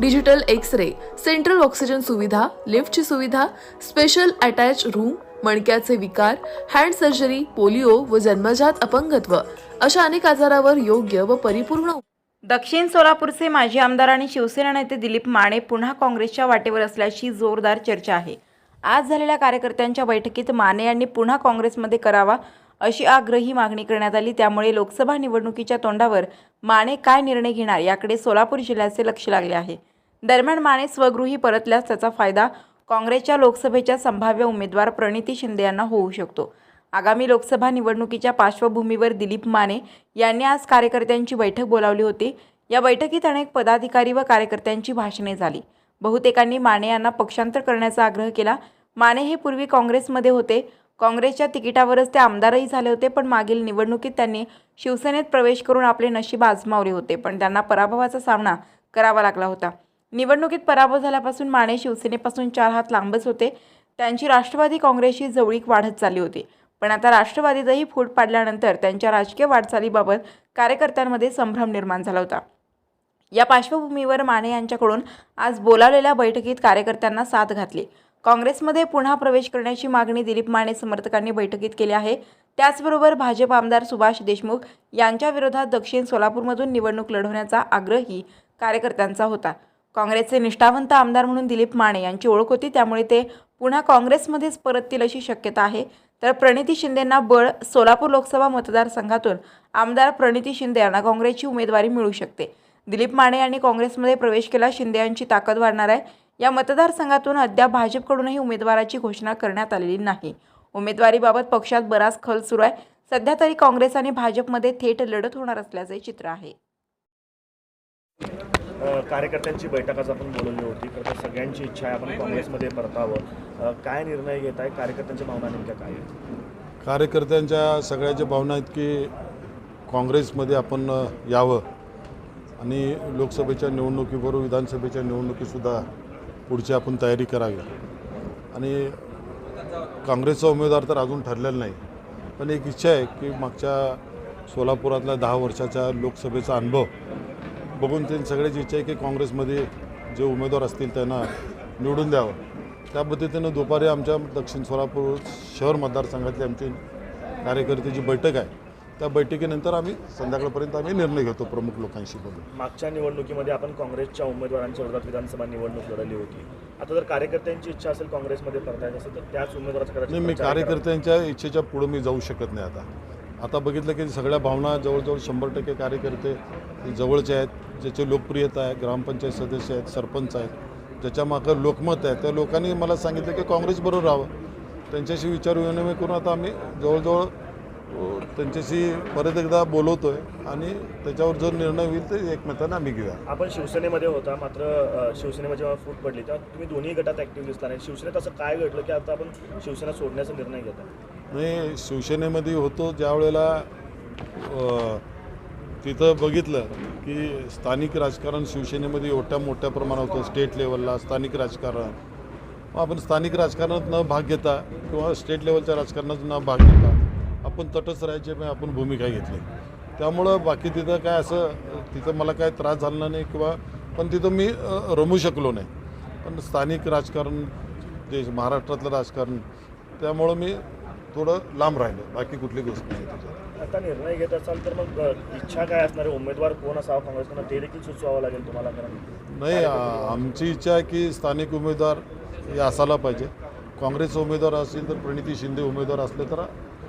digital X ray central oxygen सुविधा लिफ्टची सुविधा स्पेशल अटॅच रूम मणक्याचे विकार हँड सर्जरी पोलिओ व जन्मजात अपंगत्व अशा अनेक आजारावर योग्य व परिपूर्ण दक्षिण सोलापूरचे माजी आमदार आणि शिवसेना नेते दिलीप माने पुन्हा काँग्रेसच्या वाटेवर असल्याची जोरदार चर्चा आहे. आज झालेल्या कार्यकर्त्यांच्या बैठकीत माने यांनी पुन्हा काँग्रेसमध्ये करावा अशी आग्रही मागणी करण्यात आली. त्यामुळे लोकसभा निवडणुकीच्या तोंडावर माने काय निर्णय घेणार याकडे सोलापूर जिल्ह्याचे लक्ष लागले आहे. दरम्यान माने स्वगृही परतल्यास त्याचा फायदा काँग्रेसच्या लोकसभेच्या संभाव्य उमेदवार प्रणिती शिंदे यांना होऊ शकतो. आगामी लोकसभा निवडणुकीच्या पार्श्वभूमीवर दिलीप माने यांनी आज कार्यकर्त्यांची बैठक बोलावली होती. या बैठकीत अनेक पदाधिकारी व कार्यकर्त्यांची भाषणे झाली. बहुतेकांनी माने यांना पक्षांतर करण्याचा आग्रह केला. माने हे पूर्वी काँग्रेसमध्ये होते. काँग्रेसच्या तिकिटावरच ते आमदारही झाले होते पण मागील निवडणुकीत त्यांनी शिवसेनेत प्रवेश करून आपले नशीब आजमावले होते पण त्यांना पराभवाचा सामना करावा लागला होता. निवडणुकीत पराभव झाल्यापासून माने शिवसेनेपासून चार हात लांबच होते. त्यांची राष्ट्रवादी काँग्रेसची जवळीक वाढत चालली होती. पण आता राष्ट्रवादीतही फूट पाडल्यानंतर त्यांच्या राजकीय वाटचालीबाबत कार्यकर्त्यांमध्ये संभ्रम निर्माण झाला होता. या पार्श्वभूमीवर माने यांच्याकडून आज बोलावलेल्या बैठकीत कार्यकर्त्यांना साथ घातली. काँग्रेसमध्ये पुन्हा प्रवेश करण्याची मागणी दिलीप माने समर्थकांनी बैठकीत केली आहे. त्याचबरोबर भाजप आमदार सुभाष देशमुख यांच्या विरोधात दक्षिण सोलापूरमधून निवडणूक लढवण्याचा आग्रहही कार्यकर्त्यांचा होता. काँग्रेसचे निष्ठावंत आमदार म्हणून दिलीप माने यांची ओळख होती त्यामुळे ते पुन्हा काँग्रेसमध्येच परततील अशी शक्यता आहे. तर प्रणिती शिंदेंना बळ सोलापूर लोकसभा मतदारसंघातून आमदार प्रणिती शिंदे यांना काँग्रेसची उमेदवारी मिळू शकते. दिलीप माने यांनी काँग्रेसमध्ये प्रवेश केला शिंदे यांची ताकद वाढणार आहे. या मतदारसंघातून अद्याप भाजपकडूनही उमेदवाराची घोषणा करण्यात आलेली नाही. उमेदवारीबाबत पक्षात बराच खल सुरू आहे. सध्या तरी काँग्रेस आणि भाजपमध्ये थेट लढत होणार असल्याचे चित्र आहे. कार्यकर्त्यांची बैठक आज आपण बोलवली होती. तर सगळ्यांची इच्छा आहे आपण काँग्रेसमध्ये परतावं. काय निर्णय घेत आहे? कार्यकर्त्यांच्या भावना नेमक्या काय आहेत? कार्यकर्त्यांच्या सगळ्याच्या भावना आहेत की काँग्रेसमध्ये आपण यावं. आणि लोकसभेच्या निवडणुकीबरोबर विधानसभेच्या निवडणुकीसुद्धा पुढची आपण तयारी करावी. आणि काँग्रेसचा उमेदवार तर अजून ठरलेला नाही. पण एक इच्छा आहे की मागच्या सोलापुरातल्या दहा वर्षाच्या लोकसभेचा अनुभव बघून त्यांची सगळ्याची इच्छा आहे की काँग्रेसमध्ये जे उमेदवार असतील त्यांना निवडून द्यावं. त्या पद्धतीनं दुपारी आमच्या दक्षिण सोलापूर शहर मतदारसंघातली आमची कार्यकर्त्याची बैठक आहे. त्या बैठकीनंतर आम्ही संध्याकाळपर्यंत आम्ही निर्णय घेतो प्रमुख लोकांशी बोलून मागच्या निवडणुकीमध्ये आपण काँग्रेसच्या उमेदवारांच्या विरोधात विधानसभा निवडणूक लढवली होती. आता जर कार्यकर्त्यांची इच्छा असेल काँग्रेसमध्ये परतायचं असेल तर त्याच उमेदवाराचा नाही मी. कार्यकर्त्यांच्या इच्छेच्या पुढं मी जाऊ शकत नाही आता. आता बघितलं की सगळ्या भावना जवळजवळ शंभर टक्के कार्यकर्ते जवळचे आहेत. ज्याची लोकप्रियता आहे ग्रामपंचायत सदस्य आहेत सरपंच आहेत ज्याच्या मागं लोकमत आहे त्या लोकांनी मला सांगितलं की काँग्रेसबरोबर राहावं. त्यांच्याशी विचार विनिमय करून आता आम्ही जवळजवळ त्यांच्याशी परत एकदा बोलवतो आहे आणि त्याच्यावर जो निर्णय होईल ते एकमेकांना आम्ही घेऊया. आपण शिवसेनेमध्ये होता मात्र शिवसेनेमध्ये जेव्हा फूट पडली तेव्हा तुम्ही दोन्ही गटात ॲक्टिव्ह दिसला नाही. शिवसेनेत असं काय घडलं की आता आपण शिवसेना सोडण्याचा निर्णय घेत मी शिवसेनेमध्ये होतो ज्या वेळेला तिथं बघितलं की स्थानिक राजकारण शिवसेनेमध्ये एवढ्या मोठ्या प्रमाणात होतं स्टेट लेवलला स्थानिक राजकारण. मग आपण स्थानिक राजकारणात न भाग घेता किंवा स्टेट लेवलच्या राजकारणात न भाग घेता आपण तटस्थ राहायची पण आपण भूमिका घेतली. त्यामुळं बाकी तिथं काय असं तिथं मला काय त्रास झाला नाही किंवा पण तिथं मी रमू शकलो नाही. पण स्थानिक राजकारण जे महाराष्ट्रातलं राजकारण त्यामुळं मी थोडं लांब राहिलो बाकी कुठली गोष्ट नाही त्याच्यात. आता निर्णय घेत असाल तर मग अ, इच्छा काय असणार आहे? उमेदवार कोण असावा? काँग्रेसकडनं ते देखील सुचवावं लागेल तुम्हाला कारण नाही आ- आमची इच्छा आहे की स्थानिक उमेदवार हे असायला पाहिजे. काँग्रेस उमेदवार असतील तर प्रणिती शिंदे उमेदवार असले तर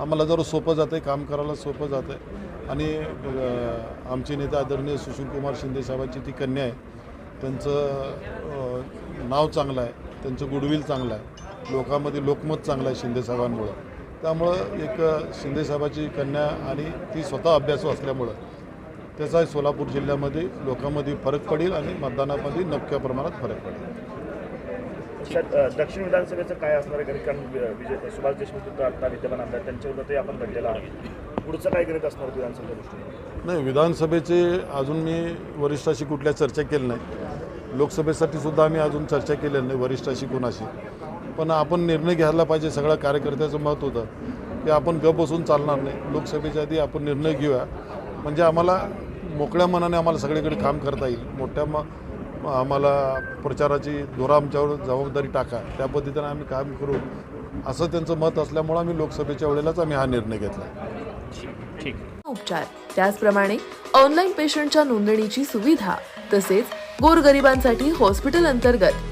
आम्हाला जर सोपं जातं आहे काम करायला सोपं जातं आहे आणि अ, आमचे नेते आदरणीय सुशीलकुमार शिंदे साहेबांची ती कन्या आहे. त्यांचं अ, नाव चांगलं आहे त्यांचं गुडविल चांगलं आहे. लोकांमध्ये लोकमत चांगलं आहे शिंदे साहेबांमुळं. त्यामुळं एक अ, शिंदे साहेबाची कन्या आणि ती स्वतः अभ्यासू असल्यामुळं त्याचा सोलापूर जिल्ह्यामध्ये लोकांमध्ये फरक पडेल आणि मतदानामध्ये नक्क्या प्रमाणात फरक पडेल. दक्षिण विधानसभेचं काय असणार आहे? कारण विजय सुभाष देशमुख तिथं आता विद्यमान आमदार ते आपण लढलेलं आहे. पुढचं काय गणित असणार विधानसभेच्या दृष्टीने? नाही विधानसभेचे अजून मी वरिष्ठाशी कुठल्या चर्चा केली नाही लोकसभेसाठी सुद्धा आम्ही अजून चर्चा केलेली नाही वरिष्ठाशी कोणाशी. पण आपण निर्णय घ्यायला पाहिजे सगळ्या कार्यकर्त्याचं मत होतं. की आपण गप बसून चालणार नाही. लोकसभेच्या आधी आपण निर्णय घेऊया. म्हणजे आम्हाला मोकळ्या मनाने आम्हाला सगळीकडे काम करता येईल. मोठ्या म आम्हाला प्रचाराची धोरा आमच्यावर जबाबदारी टाका. त्या पद्धतीने आम्ही काम करू. असं त्यांचं मत असल्यामुळं आम्ही लोकसभेच्या वेळेलाच आम्ही हा निर्णय घेतला. उपचार. त्याचप्रमाणे ऑनलाईन पेशंटच्या नोंदणीची सुविधा तसेच गोरगरिबांसाठी हॉस्पिटल अंतर्गत